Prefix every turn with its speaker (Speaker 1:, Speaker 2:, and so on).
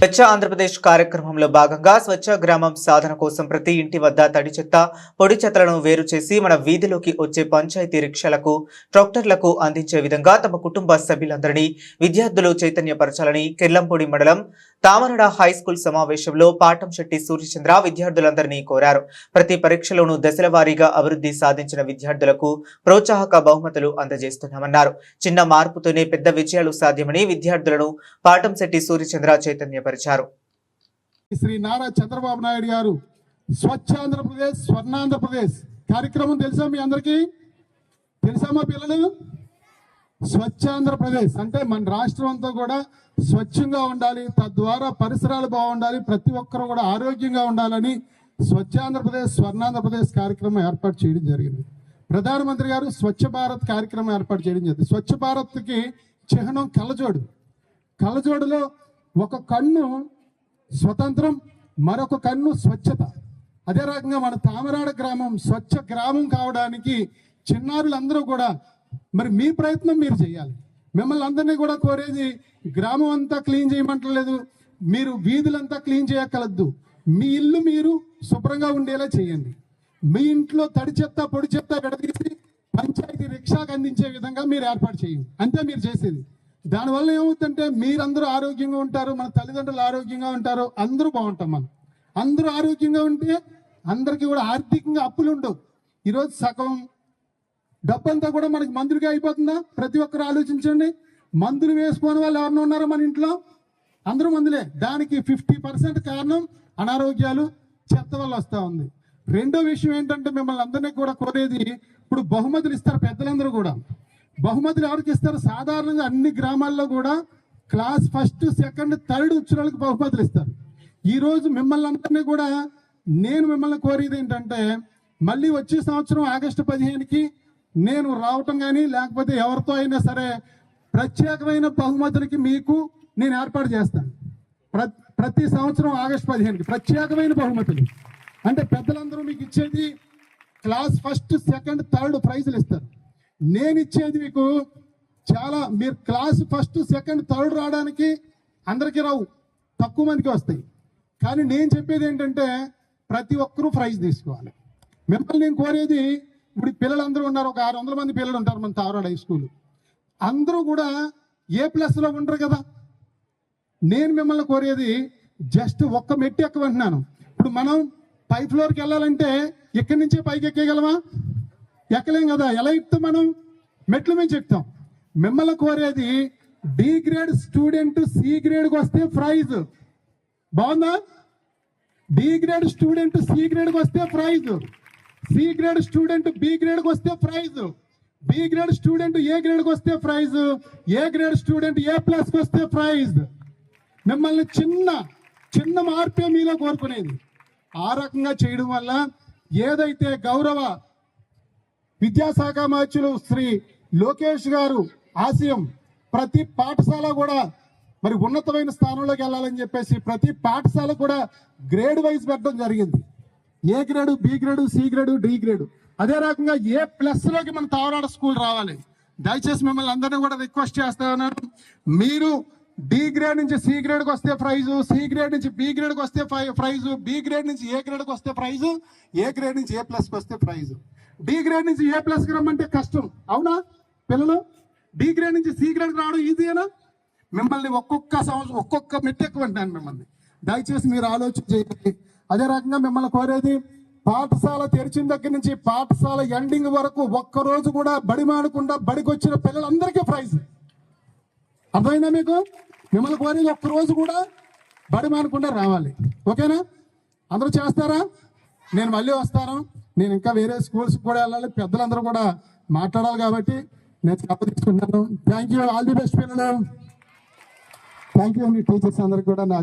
Speaker 1: స్వచ్ఛ ఆంధ్రప్రదేశ్ కార్యక్రమంలో భాగంగా స్వచ్ఛ గ్రామం సాధన కోసం ప్రతి ఇంటి వద్ద తడి చెత్త పొడి చెత్తలను వేరు చేసి మన వీధిలోకి వచ్చే పంచాయతీ రిక్షాలకు ట్రాక్టర్లకు అందించే విధంగా తమ కుటుంబ సభ్యులందరినీ విద్యార్థులు చైతన్యపరచాలని కిర్లంపూడి మండలం తామరడ హై స్కూల్ సమావేశంలో పాటంశెట్టి సూర్యచంద్ర విద్యార్థులందరినీ కోరారు. ప్రతి పరీక్షలోనూ దశల వారీగా అభివృద్ధి సాధించిన విద్యార్థులకు ప్రోత్సాహక బహుమతులు అందజేస్తున్నామన్నారు. చిన్న మార్పుతోనే పెద్ద విజయాలు సాధ్యమని విద్యార్థులను పాటంశెట్టి సూర్యచంద్ర చైతన్యపరిచారు
Speaker 2: శ్రీ నారా చంద్రబాబు నాయుడు గారు స్వచ్ఛ ఆంధ్రప్రదేశ్ స్వర్ణాంధ్రప్రదేశ్ కార్యక్రమం తెలుసా మీ అందరికీ? తెలుసా మా పిల్లలు? స్వచ్ఛ ఆంధ్రప్రదేశ్ అంటే మన రాష్ట్రం అంతా కూడా స్వచ్ఛంగా ఉండాలి తద్వారా పరిసరాలు బాగుండాలి ప్రతి ఒక్కరు కూడా ఆరోగ్యంగా ఉండాలని స్వచ్ఛ ఆంధ్రప్రదేశ్ స్వర్ణాంధ్రప్రదేశ్ కార్యక్రమం ఏర్పాటు చేయడం జరిగింది. ప్రధానమంత్రి గారు స్వచ్ఛ భారత్ కార్యక్రమం ఏర్పాటు చేయడం జరిగింది. స్వచ్ఛ భారత్కి చిహ్నం కళ్ళజోడు. కళ్ళజోడులో ఒక కన్ను స్వతంత్రం మరొక కన్ను స్వచ్ఛత. అదే రకంగా మన తామరాడ గ్రామం స్వచ్ఛ గ్రామం కావడానికి చిన్నారులందరూ కూడా మరి మీ ప్రయత్నం మీరు చేయాలి. మిమ్మల్ని అందరినీ కూడా కోరేది గ్రామం అంతా క్లీన్ చేయమంటలేదు మీరు వీధులంతా క్లీన్ చేయక్కలద్దు. మీ ఇల్లు మీరు శుభ్రంగా ఉండేలా చేయండి. మీ ఇంట్లో తడి చెత్త పొడి చెత్త విడదీసి పంచాయతీ రిక్షాకు అందించే విధంగా మీరు ఏర్పాటు చేయండి. అంతే మీరు చేసేది. దానివల్ల ఏమవుతుందంటే మీరందరూ ఆరోగ్యంగా ఉంటారు మన తల్లిదండ్రులు ఆరోగ్యంగా ఉంటారు అందరూ బాగుంటాం మనం. అందరూ ఆరోగ్యంగా ఉంటే అందరికీ కూడా ఆర్థికంగా అప్పులు ఉండవు. ఈరోజు సగం డబ్బంతా కూడా మనకి మందులుగా అయిపోతుందా? ప్రతి ఒక్కరు ఆలోచించండి. మందులు వేసుకోని వాళ్ళు ఎవరిన ఉన్నారో మన ఇంట్లో? అందరూ మందులే. దానికి ఫిఫ్టీ పర్సెంట్ కారణం అనారోగ్యాలు చెత్త వల్ల వస్తూ ఉంది. రెండో విషయం ఏంటంటే మిమ్మల్ని అందరినీ కూడా కోరేది ఇప్పుడు బహుమతులు ఇస్తారు పెద్దలందరూ కూడా. బహుమతులు ఎవరికి ఇస్తారు? సాధారణంగా అన్ని గ్రామాల్లో కూడా క్లాస్ ఫస్ట్ సెకండ్ థర్డ్ వచ్చిన వాళ్ళకి బహుమతులు ఇస్తారు. ఈరోజు మిమ్మల్ని అందరినీ కూడా నేను మిమ్మల్ని కోరేది ఏంటంటే మళ్ళీ వచ్చే సంవత్సరం ఆగస్టు పదిహేనుకి నేను రావటం కానీ లేకపోతే ఎవరితో అయినా సరే ప్రత్యేకమైన బహుమతులకి మీకు నేను ఏర్పాటు చేస్తాను. ప్ర- ప్రతి సంవత్సరం ఆగస్టు పదిహేనుకి ప్రత్యేకమైన బహుమతులు. అంటే పెద్దలందరూ మీకు ఇచ్చేది క్లాస్ ఫస్ట్ సెకండ్ థర్డ్ ప్రైజులు ఇస్తారు. నేను ఇచ్చేది మీకు చాలా మీరు క్లాస్ ఫస్ట్ సెకండ్ థర్డ్ రావడానికి అందరికీ రావు. తక్కువ మందికి వస్తాయి. కానీ నేను చెప్పేది ఏంటంటే ప్రతి ఒక్కరూ ప్రైజ్ తీసుకోవాలి. మిమ్మల్ని నేను కోరేది ఇప్పుడు పిల్లలందరూ ఉన్నారు ఒక ఆరు వందల మంది పిల్లలు ఉంటారు మన తావరాడు హై స్కూల్. అందరూ కూడా ఏ ప్లస్లో ఉండరు కదా? నేను మిమ్మల్ని కోరేది జస్ట్ ఒక్క మెట్టు ఎక్కమంటున్నాను. ఇప్పుడు మనం పై ఫ్లోర్కి వెళ్ళాలంటే ఇక్కడి నుంచే పైకి ఎక్కేయగలమా? ఎక్కలేం కదా ఎలా ఎక్కుతాం మనం? మెట్ల నుంచి ఎక్కుతాం మిమ్మల్ని కోరేది డి గ్రేడ్ స్టూడెంట్ సి గ్రేడ్కి వస్తే ప్రైజ్ బాగుందా? డి గ్రేడ్ స్టూడెంట్ సి గ్రేడ్కి వస్తే prize C grade student B గ్రేడ్కి వస్తే prize B grade student A గ్రేడ్కి వస్తే prize A grade student A ప్లస్కి వస్తే ప్రైజ్ మిమ్మల్ని చిన్న చిన్న మార్పే మీలో కోరుకునేది. ఆ రకంగా చేయడం వల్ల ఏదైతే గౌరవ విద్యాశాఖ మంత్రులు శ్రీ లోకేష్ గారు ఆశయం ప్రతి పాఠశాల కూడా మరి ఉన్నతమైన స్థానంలోకి వెళ్ళాలని చెప్పేసి ప్రతి పాఠశాల కూడా గ్రేడ్ వైజ్ పెట్టడం జరిగింది. A grade B grade C grade D grade. అదే రకంగా ఏ ప్లస్లోకి మన తావరాడ స్కూల్ రావాలి? దయచేసి మిమ్మల్ని అందరినీ కూడా రిక్వెస్ట్ చేస్తాను. మీరు డి గ్రేడ్ నుంచి సి గ్రేడ్కి వస్తే ప్రైజు సి గ్రేడ్ నుంచి బి గ్రేడ్కి వస్తే ప్రై- ప్రైజు బి గ్రేడ్ నుంచి ఏ గ్రేడ్కి వస్తే ప్రైజు ఏ గ్రేడ్ నుంచి ఏ ప్లస్కి వస్తే ప్రైజు. డి గ్రేడ్ నుంచి ఏ ప్లస్కి రమ్మంటే కష్టం. అవునా? పిల్లలు డి గ్రేడ్ నుంచి సి గ్రేడ్కి రావడం ఈజీయేనా? మిమ్మల్ని ఒక్కొక్క సంవత్సరం ఒక్కొక్క మెట్టెక్కువంటాను మిమ్మల్ని. దయచేసి మీరు ఆలోచన చేయండి. అదే రకంగా మిమ్మల్ని కోరేది పాఠశాల తెరిచిన దగ్గర నుంచి పాఠశాల ఎండింగ్ వరకు ఒక్క రోజు కూడా బడి మానకుండా బడికొచ్చిన పిల్లలందరికీ ప్రైజ్. అర్థమైందా మీకు? మిమ్మల్ని కోరేది ఒక్క రోజు కూడా బడి మానకుండా రావాలి. ఓకేనా? అందరూ చేస్తారా? నేను మళ్ళీ వస్తాను. నేను ఇంకా వేరే స్కూల్స్ కూడా వెళ్ళాలి. పెద్దలందరూ కూడా మాట్లాడాలి కాబట్టి నేను చెప్ప తీసుకుంటాను thank you all the best పిల్లలు. థ్యాంక్ యూ మీ టీచర్స్ అందరికి కూడా